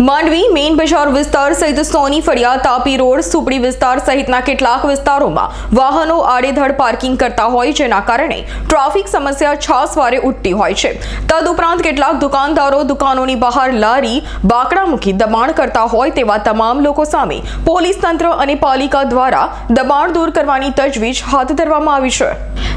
Mandvi, main બજાર વિસ્તાર સહિત સોની ફળિયા, તાપી રોડ, સુપડી વિસ્તાર સહિતના કેટલાક વિસ્તારોમાં વાહનો આડેધડ પાર્કિંગ કરતા હોય જેના કારણે ટ્રાફિક સમસ્યા છાસવારે ઉઠતી હોય છે. તદુપરાંત કેટલાક દુકાનદારો દુકાનોની બહાર લારી, બાકડા મૂકી દબાણ કરતા હોય તેવા તમામ લોકો સામે પોલીસ તંત્ર અને પાલિકા દ્વારા દબાણ દૂર કરવાની તજવીજ હાથ ધરવામાં આવી છે.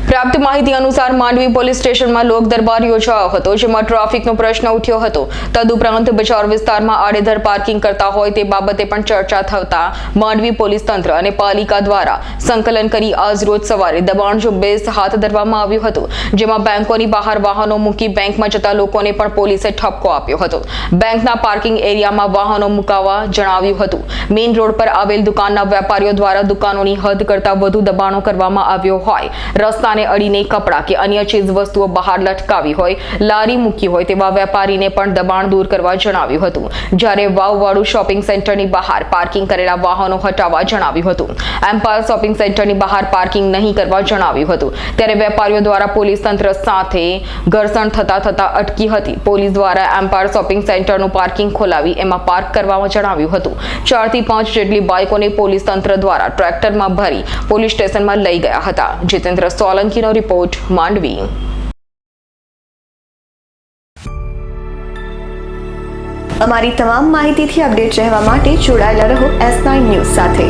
પ્રાપ્ત માહિતી અનુસાર માંડવી પોલીસ સ્ટેશનમાં લોક દરબાર યોજાયો હતો, જેમાં ટ્રાફિકનો પ્રશ્ન ઉઠ્યો હતો. તદુપરાંત બજાર વિસ્તારમાં આડેધર પાર્કિંગ કરતા હોય તે બાબતે પણ ચર્ચા થતા માંડવી પોલીસ તંત્ર અને પાલિકા દ્વારા સંકલન કરી આજ રોજ સવારે દબાણ ઝુંબેશ હાથ ધરવામાં આવ્યું હતું, જેમાં બેંકોની બહાર વાહનો મૂકી બેંકમાં જતા લોકોને પણ પોલીસે ઠપકો આપ્યો હતો. બેંકના પાર્કિંગ એરિયામાં વાહનો મુકાવવા જણાવ્યું હતું. મેઇન રોડ પર આવેલ દુકાનના વેપારીઓ દ્વારા દુકાનોની હદ કરતા વધુ દબાણો કરવામાં આવ્યો હોય. રસ્તાને અડીને કપડાં કે અન્ય ચીજ વસ્તુઓ બહાર લટકાવી હોય, લારી મૂકી હોય તેવા વેપારીને પણ દબાણ દૂર કરવા જણાવ્યું હતું. જ્યારે વાવવાળું શોપિંગ સેન્ટરની બહાર પાર્કિંગ કરેલા વાહનો હટાવવા જણાવ્યું હતું. એમ્પાયર શોપિંગ સેન્ટરની બહાર પાર્કિંગ નહીં કરવા જણાવ્યું હતું. ત્યારે વેપારીઓ દ્વારા પોલીસ તંત્ર સાથે ઘર્ષણ થતા થતા અટકી હતી. પોલીસ દ્વારા એમ્પાયર શોપિંગ સેન્ટરનું પાર્કિંગ ખોલાવી એમાં પાર્ક કરવામાં જણાવ્યું હતું. ચારથી પાંચ જેટલી બાઇકોને પોલીસ તંત્ર દ્વારા ટ્રેક્ટરમાં ભરી પોલીસ સ્ટેશનમાં લઈ ગયા હતા. જીતેન્દ્ર સોલંકીનો રિપોર્ટ માંડવી અમારી તમામ માહિતીથી અપડેટ રહેવા માટે જોડાયેલા રહો એસ નાઇન ન્યૂઝ સાથે.